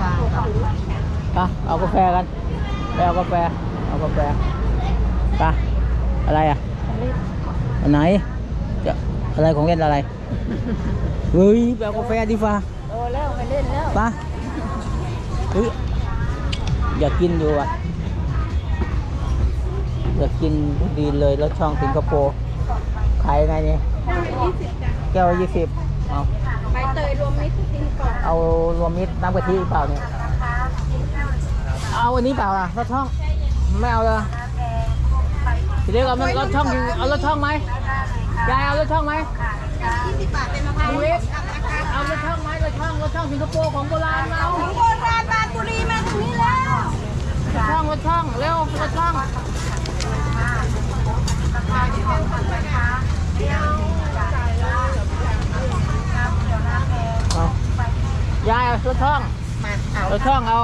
ไปเอากาแฟกันไปเอากาแฟ เอากาแฟไปอะไรอะอันไหนจะอะไรของเล่นอะไรเฮ้ยไปเอากาแฟดีฟ้าโตแล้วไปเล่นแล้วไปเฮ้ยอยากกินอยู่อะอยากกินดีเลยแล้วช่องสิงคโปร์ขายยังไงเนี่ยยี่สิบจ้ะแก้วยี่สิบ เอาใบเตยรวมมิตรกินก่อนเอารวมมิตรน้ำกะทิเปล่าเนี่ย เอาอันนี้เปล่าล่ะรสช่อง ไม่เอาเลยทีเรียกเอามันรสช่องดิเอารสช่องไหมยายเอารสช่องไหมยี่สิบบาทเป็นมะพร้าวดูดิเอารสช่องไหมรสช่องรสช่องสิงคโปร์ของโบราณเอาของโบราณบานบุรีมาตรงนี้แล้วรสช่องรสช่องเร็วรสช่องเอา ยายเอารสช่องมาเอารสช่องเอา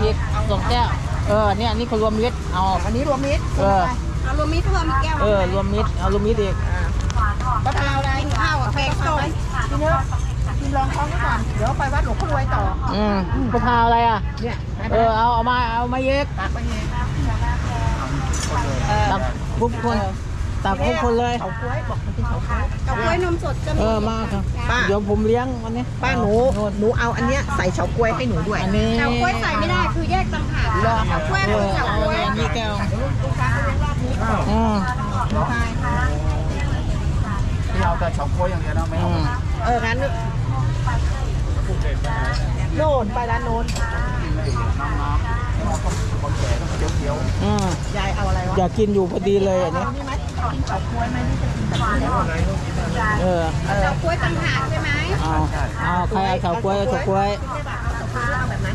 หยิบสองแก้วเออเนี่ยนี่คือรวมมิตรเอาอันนี้รวมมิตรเออเอารวมมิตรเพิ่มอีกแก้วเออรวมมิตรเอารวมมิตรอีกมะพร้าวได้ข้าวแพงส้มพี่เนื้อกินลองท้องไว้ก่อนเดี๋ยวไปวัดหลวงพ่อรวยต่ออืมมะพร้าวอะไรอะเนี่ยเออเอาเอามาเอามาเย็กตักไปเองตักทุกคน ตักทุกคนเลย เฉาก๊วยบอกมันเป็นเฉาก๊วยเฉาก๊วยนมสดจะมีเออมาครับป้าเดี๋ยวผมเลี้ยงวันนี้ป้าหนูหนูเอาอันเนี้ยใส่เฉาก๊วยให้หนูด้วยอันนี้เฉาก๊วยใส่ไม่ได้คือแยกต่างหากเฉาก๊วยเอคืออเฉาเอาก๊วยอันนี้แก้วลูกค้าเขาเรียกรอบนี้อืมที่เอาแต่เฉาก๊วยอย่างเดียวนะไม่อืเอามเอองั้นโน่นไปร้านโน้นคนแก่ต้องเคี้ยวอืมยายเอาอะไรวะอยากกินอยู่พอดีเลยอันนี้นี่ไหม กินเฉาก๊วยไหมนี่จะกินแบบนี้เออเฉาก๊วยต่างหากใช่ไหมเอาเอาใครเอาเฉาก๊วยเอาเฉาก๊วยแบบนั้น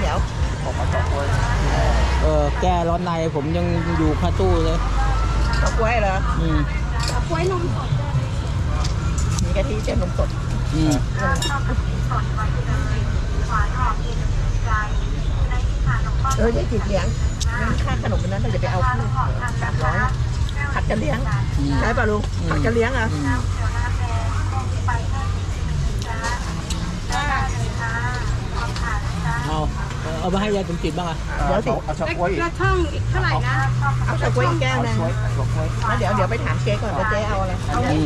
เดี๋ยวผมเอาเฉาก๊วยเออแก้ร้อนในผมยังอยู่คาตู้เลยเฉาก๊วยเหรออืมเฉาก๊วยนมสดมีกะทิเจียมนมสดอืม เออเดี๋ยวจิตเลี้ยงงั้นค่าขนมนั้นเราจะไปเอาที่สามร้อยผัดกันเลี้ยงอืมใช่ป่ะลุงผัดกันเลี้ยงอะอืมเอาเอามาให้ยายสมจิตบ้างอะเดี๋ยวสิเอาเฉาก๊วยอีกแล้วช่องอีกเท่าไหร่นะเอาเฉาก๊วยอีกแก้วเอานึงเฉาก๊วยเอาเฉาก๊วยแล้วเดี๋ยวเดี๋ยวไปถามเจ๊ก่อนว่าเจ๊เอาอะไรเอาอืม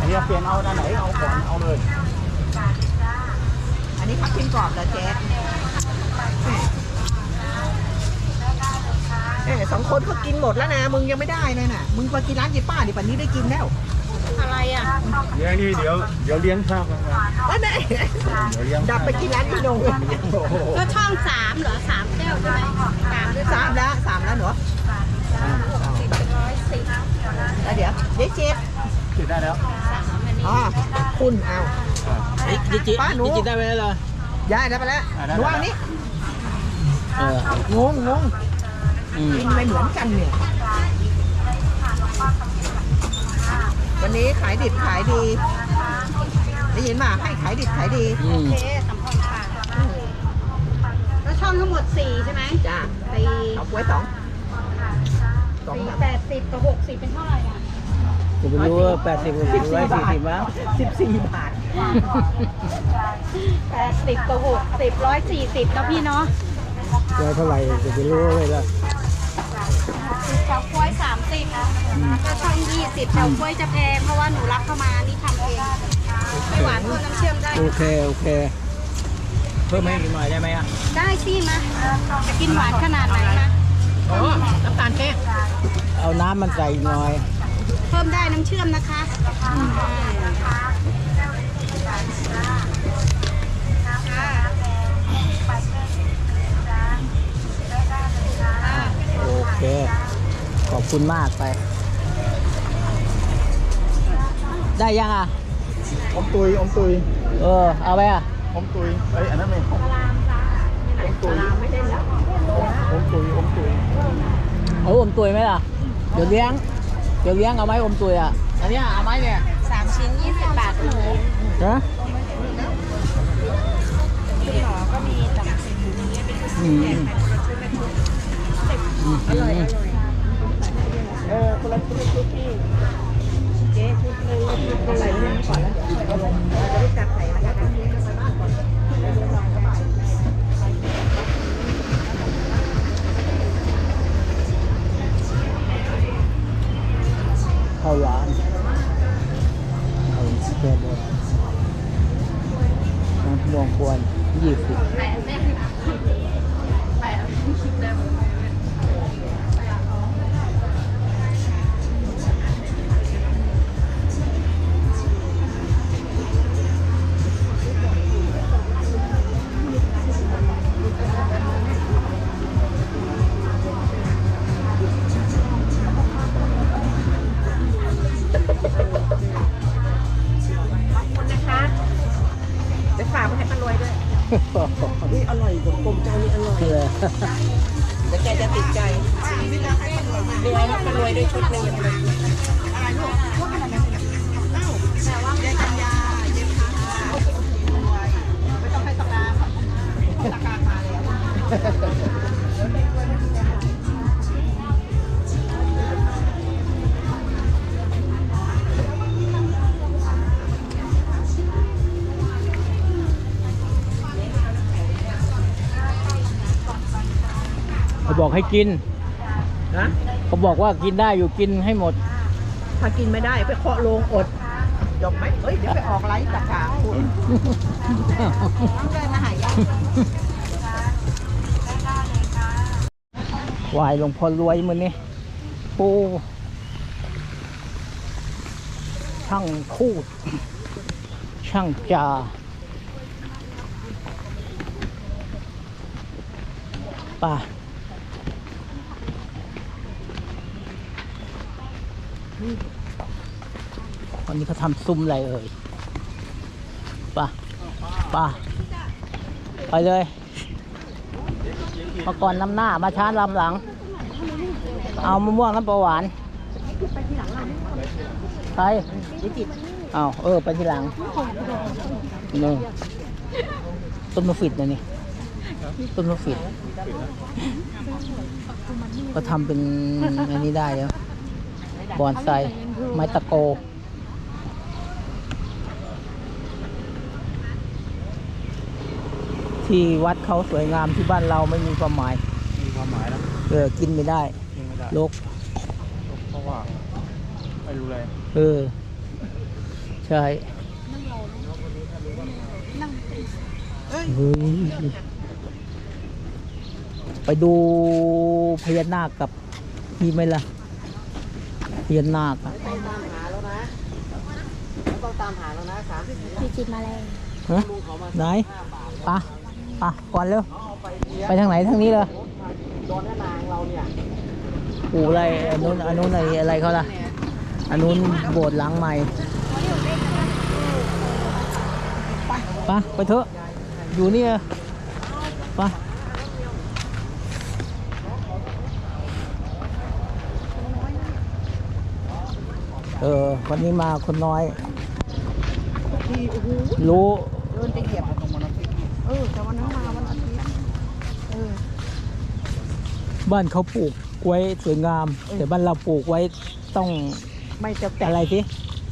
อันนี้เปลี่ยนเอาด้านไหนเอาก่อนเอาเลย อันนี้พับทิมกรอบเหรอเจ๊เอ้สองคนเขากินหมดแล้วนะ มึงยังไม่ได้เลยน่ะ มึงไปกินร้านยี่ป้าดิป่านนี้ได้กินแล้ว อะไรอะเดี๋ยวนี่เดี๋ยวเดี๋ยวเลี้ยงข้าวกันนะแล้วไหนเดี๋ยวเลี้ยงดับไปกินร้านยี่นงโอ้โหก็ช่องสามเหรอสามแก้วใช่ไหมสามด้วยสามแล้วสามแล้วหนูสิบเป็นร้อยสิบแล้วเดี๋ยวเจ๊เจ๊ติดได้แล้วอ๋อคุณเอา ดิดิจิป้าหนูดิจิได้ไหมล่ะย้ายได้ไปแล้วหนูเอานี้เอองงงงอืมกินไม่เหมือนกันเนี่ย วันนี้ขายดิบขายดีได้ยินมาให้ขายดิบขายดีอืมเจ๊สำพองปากแล้วช่องทั้งหมดสี่ใช่ไหมจ้าสี่เอากล้วยสองสองสี่แบบแปดสิบกับหกสิบเป็นเท่าไหร่อะ จะไปรู้ว่าแปดสิบหรือร้อยสี่สิบมั้งสิบสี่บาท แปดสิบกับหกสิบร้อยสี่สิบแล้วพี่เนาะร้อยเท่าไหร่จะไปรู้เลยล่ะเฉาก้วยสามสิบก็ช่องยี่สิบเฉาก้วยจะแพงเพราะว่าหนูรับเข้ามานี่ทำเองไม่หวานเพิ่มน้ำเชื่อมได้ โอเค โอเค เพิ่มให้อีกหน่อยได้ไหมอะ ได้สิมาจะกินหวานขนาดไหนนะอ๋อน้ำตาลแห้งเอาน้ำมันใส่อีกหน่อย เพิ่มได้น้ำเชื่อมนะคะค่ะ คุณมากไป ได้ยังอะ อมตุยอมตุยเออ เอาไปอะ อมตุยเอ้ยอันนั้นไม่อมอมตุยอมตุยอมตุยเอาอมตุยไหมล่ะ เดี๋ยวเลี้ยง เดี๋ยวเลี้ยงเอาไหมอมตุยอะ อันเนี้ยเอาไหมเนี่ยสามชิ้นยี่สิบบาทหนูฮะคุณหมอก็มีแต่อืมอร่อย เออคนละชุดชุดที่เจ๊ชุดหนึ่งชุดอะไรนี่ก่อนแล้วเราจะได้จับใส่ละกัน นี่อร่อยกลมเจ้านี่อร่อยเพื่อเดี๋ยวแกจะติดใจนี่เอาให้ป้ารวยด้วยชุดหนึงอย่งอะไรลูกพวกอะไรอ้าวแต่ว่าเจ๊กัญญาเจ๊พักไม่ต้องให้ตะการตะการมาแล้ว ให้กิน นะเขาบอกว่ากินได้อยู่กินให้หมด ถ้ากินไม่ได้ไปเคาะโลงอดจบไหมเอ้ยเดี๋ยวไปออกไลฟ์ตะการคุณเลยมาหายาวายหลวงพ่อรวยมือนี้โอ้ช่างคูด ช่างจ่าป่า วันนี้เขาทำซุ้มอะไรเอ่ยป่าป่าไปเลยมาก่อนนำหน้ามาช้าลำหลัง เอามะม่วงน้ำปลาหวานใครเอาเออ ไปทีหลังนี่ต้นมะฟิดนะนี่ต้นมะฟิดก็ทำเป็นอันนี้ได้แล้ว บอนไซไม้ตะโก ที่วัดเขาสวยงามที่บ้านเราไม่มีความหมาย มีความหมายนะเออกินไม่ได้ยังไม่ได้โลกเพราะว่าไม่รู้เลยเออ ใช่เฮ้ยไปดูพญานาคกับมีไหมล่ะ พญานาคอะต้องตามหาแล้วนะต้องตามหาแล้วนะสามสิบพี่จิตมาแล้วฮะไหนปะปะก่อนเร็วไปทางไหนทางนี้เลยโดนแม่นางเราเนี่ยอูอะไรอันนู้นอันนู้นอะไรอะไรเขาล่ะอันนู้นโบสถ์หลังใหม่ไปไปเถอะอยู่นี่อะ เออ วันนี้มาคนน้อย ที่โอ้โหรู้เดินไปเหยียบเออแต่วันนั้นมาวันอาทิตย์เออบ้านเขาปลูกไว้สวยงาม แต่บ้านเราปลูกไว้ต้องไม่จะแต่งอะไรสิ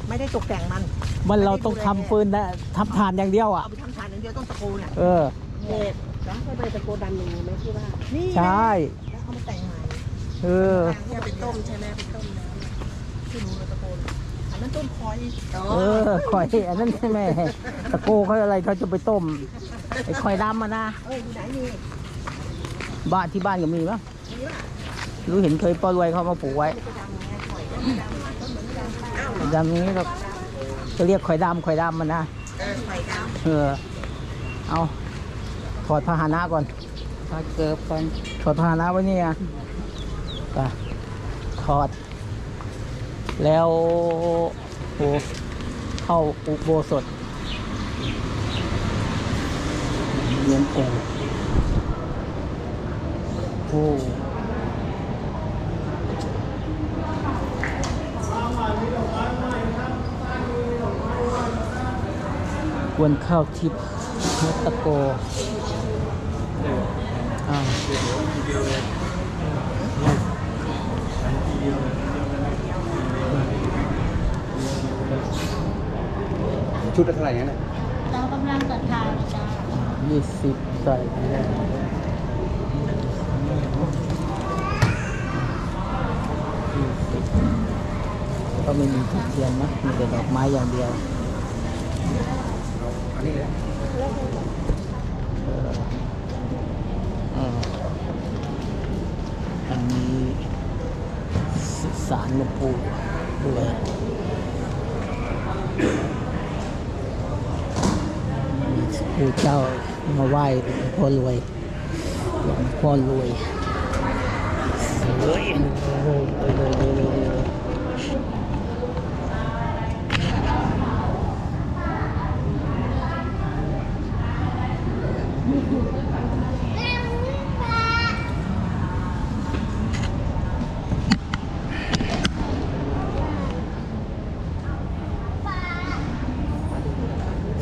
ไม่ได้ตกแต่งมันบ้านเราต้องทำฟืนนะทำทานอย่างเดียวอะเอาไปทำทานอย่างเดียวต้องตะโกนเนี่ยเออเหตุแล้วให้ไปตะโกนดันหนึ่งไหมที่ว่านี่ใช่แล้วเอามาแต่งใหม่เออเนี่ยไปต้มใช่ไหมไปต้มแล้วที่หนูตะโก นอันนั้นต้มคอยเออคอยอันนั้นใช่ไหมตะโกเขาอะไรเขาจะไปต้มไอ้คอยดำมานะเอออยู่ไหนนี่บ้านที่บ้านก็มีมั้งรู้เห็นเคยป้ารวยเขามาปลูกไว้ดำนี้ก็จะเรียกคอยดำคอยดำมันนะเออไข่ดเออเอาถอดพาหนะก่อนำทอดเกิบก่อนถอดพาหนะไว้นี่อะไปถอด แล้วโอเข้าอุโบสถเลี้ยงปูโอ้กวนข้าวทิพย์มัตโกอ่า ชุดละเท่าไหร่เนี่ยเรากำลังศรัทธาจ้ายี่สิบใส่ไปแล้วก็ไม่มีทุกเทียนนะมีแต่ดอกไม้อย่างเดียวนี่แหละเออเอออันนี้สารหลวงปู่ด้วย ปู่เจ้ามาไหว้หลวงพ่อรวยหลวงพ่อรวยเฮ้ยโอ้โหเลยเลยเลยเลยเลย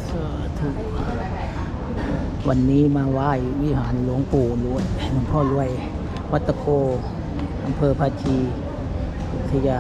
สาธุ วันนี้มาไหว้วิหารหลวงปู่รวยหลวงพ่อรวย วัดตะโกอำเภอพาชีอุทยา